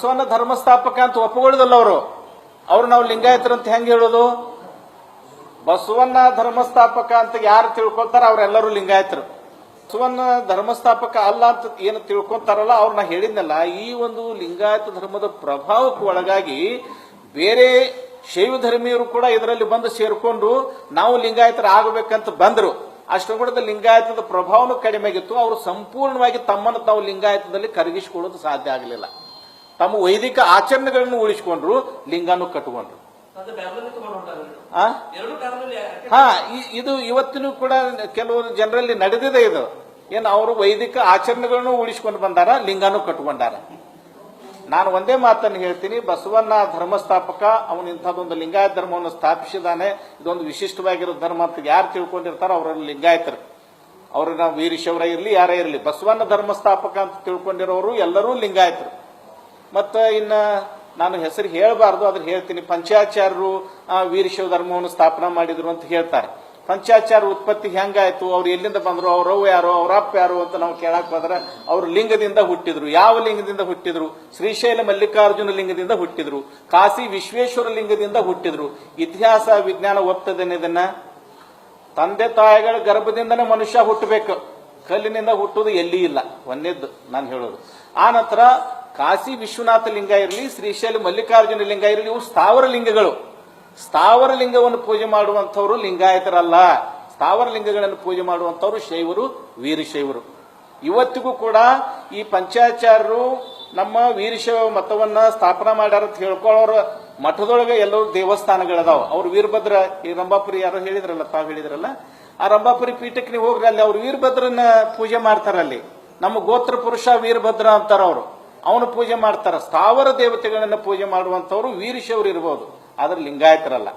ಬಸವಣ್ಣ ಧರ್ಮಸ್ಥಾಪಕ ಅಂತ ಒಪ್ಪಗೊಳ್ಳೋದಲ್ಲ ಅವರು. ಅವ್ರು ನಾವು ಲಿಂಗಾಯತರು ಅಂತ ಹೆಂಗ್ ಹೇಳೋದು? ಬಸವಣ್ಣ ಧರ್ಮಸ್ಥಾಪಕ ಅಂತ ಯಾರು ತಿಳ್ಕೊಳ್ತಾರ ಅವರೆಲ್ಲರೂ ಲಿಂಗಾಯತರು. ಬಸವಣ್ಣ ಧರ್ಮಸ್ಥಾಪಕ ಅಲ್ಲ ಅಂತ ಏನು ತಿಳ್ಕೊಂತಾರಲ್ಲ ನಾ ಹೇಳಿದ್ನಲ್ಲ, ಈ ಒಂದು ಲಿಂಗಾಯತ ಧರ್ಮದ ಪ್ರಭಾವಕ್ಕೆ ಒಳಗಾಗಿ ಬೇರೆ ಶೈವ ಧರ್ಮೀಯರು ಕೂಡ ಇದರಲ್ಲಿ ಬಂದು ಸೇರ್ಕೊಂಡು ನಾವು ಲಿಂಗಾಯತರ ಆಗಬೇಕಂತ ಬಂದರು. ಕೂಡ ಲಿಂಗಾಯತದ ಪ್ರಭಾವನೂ ಕಡಿಮೆ ಆಗಿತ್ತು. ಅವರು ಸಂಪೂರ್ಣವಾಗಿ ತಮ್ಮನ್ನು ತಾವು ಲಿಂಗಾಯತದಲ್ಲಿ ಕರಗಿಸಿಕೊಳ್ಳೋದು ಸಾಧ್ಯ ಆಗಲಿಲ್ಲ. ತಮ್ಮ ವೈದಿಕ ಆಚರಣೆಗಳನ್ನು ಉಳಿಸಿಕೊಂಡ್ರು ಲಿಂಗನೂ ಕಾರಣದಲ್ಲಿ ಹಾ ಇದು ಇವತ್ತಿನೂ ಕೂಡ ಕೆಲವರು ಜನರಲ್ಲಿ ನಡೆದಿದೆ ಇದು. ಏನು ಅವರು ವೈದಿಕ ಆಚರಣೆಗಳನ್ನು ಉಳಿಸ್ಕೊಂಡು ಬಂದಾರ ಲಿಂಗನೂ ಕಟ್ಕೊಂಡಾರ ನಾನು ಒಂದೇ ಮಾತನ್ನು ಹೇಳ್ತೀನಿ ಬಸವಣ್ಣ ಧರ್ಮಸ್ಥಾಪಕ ಅವನು ಇಂಥದ್ದೊಂದು ಲಿಂಗಾಯತ ಧರ್ಮವನ್ನು ಸ್ಥಾಪಿಸಿದಾನೆ ಇದೊಂದು ವಿಶಿಷ್ಟವಾಗಿರೋ ಧರ್ಮ ಅಂತ ಯಾರು ತಿಳ್ಕೊಂಡಿರ್ತಾರೋ ಅವರಲ್ಲಿ ಲಿಂಗಾಯತರು. ಅವರು ವೀರಶವರ ವೀರಶೈವರ ಇರಲಿ ಯಾರೇ ಇರಲಿ ಬಸವಣ್ಣ ಧರ್ಮಸ್ಥಾಪಕ ಅಂತ ತಿಳ್ಕೊಂಡಿರೋರು ಎಲ್ಲರೂ ಲಿಂಗಾಯತರು. ಮತ್ತು ಇನ್ನ ನಾನು ಹೆಸರು ಹೇಳಬಾರ್ದು ಅದ್ರ ಹೇಳ್ತೀನಿ. ಪಂಚಾಚಾರ್ಯರು ವೀರಶಿವ ಧರ್ಮವನ್ನು ಸ್ಥಾಪನೆ ಮಾಡಿದ್ರು ಅಂತ ಹೇಳ್ತಾರೆ. ಪಂಚಾಚಾರ ಉತ್ಪತ್ತಿ ಹೆಂಗಾಯ್ತು? ಅವ್ರು ಎಲ್ಲಿಂದ ಬಂದ್ರು? ಅವ್ರವ್ವ ಯಾರು? ಅವ್ರ ಅಪ್ಪ ಯಾರು ಅಂತ ನಾವು ಕೇಳಕ್ ಹೋದ್ರೆ ಅವ್ರು ಲಿಂಗದಿಂದ ಹುಟ್ಟಿದ್ರು. ಯಾವ ಲಿಂಗದಿಂದ ಹುಟ್ಟಿದ್ರು? ಶ್ರೀಶೈಲ ಮಲ್ಲಿಕಾರ್ಜುನ ಲಿಂಗದಿಂದ ಹುಟ್ಟಿದ್ರು. ಕಾಶಿ ವಿಶ್ವೇಶ್ವರ ಲಿಂಗದಿಂದ ಹುಟ್ಟಿದ್ರು. ಇತಿಹಾಸ, ವಿಜ್ಞಾನ ಒಪ್ತದೇನೆ ಇದನ್ನ ತಂದೆ ತಾಯಿಗಳ ಗರ್ಭದಿಂದನೇ ಮನುಷ್ಯ ಹುಟ್ಟಬೇಕು. ಕಲ್ಲಿನಿಂದ ಹುಟ್ಟುವುದು ಎಲ್ಲಿ ಇಲ್ಲ? ಒಂದೇದ್ದು ನಾನು ಹೇಳೋದು. ಆ ನಂತರ ಕಾಶಿ ವಿಶ್ವನಾಥ ಲಿಂಗ ಇರಲಿ ಶ್ರೀಶೈಲ ಮಲ್ಲಿಕಾರ್ಜುನ ಲಿಂಗ ಇರಲಿ, ಇವು ಸ್ಥಾವರ ಲಿಂಗಗಳು. ಸ್ಥಾವರ ಲಿಂಗವನ್ನು ಪೂಜೆ ಮಾಡುವಂಥವರು ಲಿಂಗಾಯತರಲ್ಲ. ಸ್ಥಾವರ ಲಿಂಗಗಳನ್ನು ಪೂಜೆ ಮಾಡುವಂಥವ್ರು ಶೈವರು, ವೀರಶೈವರು. ಇವತ್ತಿಗೂ ಕೂಡ ಈ ಪಂಚಾಚಾರ್ಯರು ನಮ್ಮ ವೀರಶೈವ ಮತವನ್ನ ಸ್ಥಾಪನಾ ಮಾಡ್ಯಾರ ಅಂತ ಹೇಳ್ಕೊಳ್ಳೋರು, ಮಠದೊಳಗೆ ಎಲ್ಲರೂ ದೇವಸ್ಥಾನಗಳದಾವ. ಅವ್ರು ವೀರಭದ್ರ, ಈ ರಂಭಾಪುರಿ ಯಾರೋ ಹೇಳಿದ್ರಲ್ಲ, ತಾವು ಹೇಳಿದ್ರಲ್ಲ, ಆ ರಂಭಾಪುರಿ ಪೀಠಕ್ಕೆ ನೀವು ಹೋಗ್ರಿ, ಅಲ್ಲಿ ಅವ್ರು ವೀರಭದ್ರನ ಪೂಜೆ ಮಾಡ್ತಾರಲ್ಲಿ. ನಮ್ಮ ಗೋತ್ರ ಪುರುಷ ವೀರಭದ್ರ ಅಂತಾರ ಅವರು. ಅವನು ಪೂಜೆ ಮಾಡ್ತಾರ. ಸ್ಥಾವರ ದೇವತೆಗಳನ್ನ ಪೂಜೆ ಮಾಡುವಂತವ್ರು ವೀರಶವರು ಇರ್ಬೋದು. ಆದ್ರೆ ಲಿಂಗಾಯತರಲ್ಲ.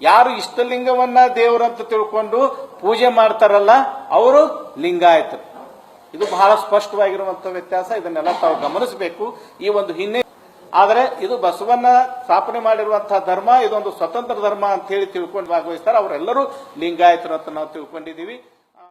ಯಾರು ಇಷ್ಟಲಿಂಗವನ್ನ ದೇವರಂತ ತಿಳ್ಕೊಂಡು ಪೂಜೆ ಮಾಡ್ತಾರಲ್ಲ, ಅವರು ಲಿಂಗಾಯತರು. ಇದು ಬಹಳ ಸ್ಪಷ್ಟವಾಗಿರುವಂತಹ ವ್ಯತ್ಯಾಸ. ಇದನ್ನೆಲ್ಲ ತಾವು ಗಮನಿಸಬೇಕು. ಈ ಒಂದು ಹಿನ್ನೆಲೆ ಆದರೆ ಇದು ಬಸವನ್ನ ಸ್ಥಾಪನೆ ಮಾಡಿರುವಂತಹ ಧರ್ಮ, ಇದೊಂದು ಸ್ವತಂತ್ರ ಧರ್ಮ ಅಂತ ಹೇಳಿ ತಿಳ್ಕೊಂಡು ಭಾಗವಹಿಸ್ತಾರೆ. ಅವರೆಲ್ಲರೂ ಲಿಂಗಾಯತರು ಅಂತ ನಾವು ತಿಳ್ಕೊಂಡಿದ್ದೀವಿ.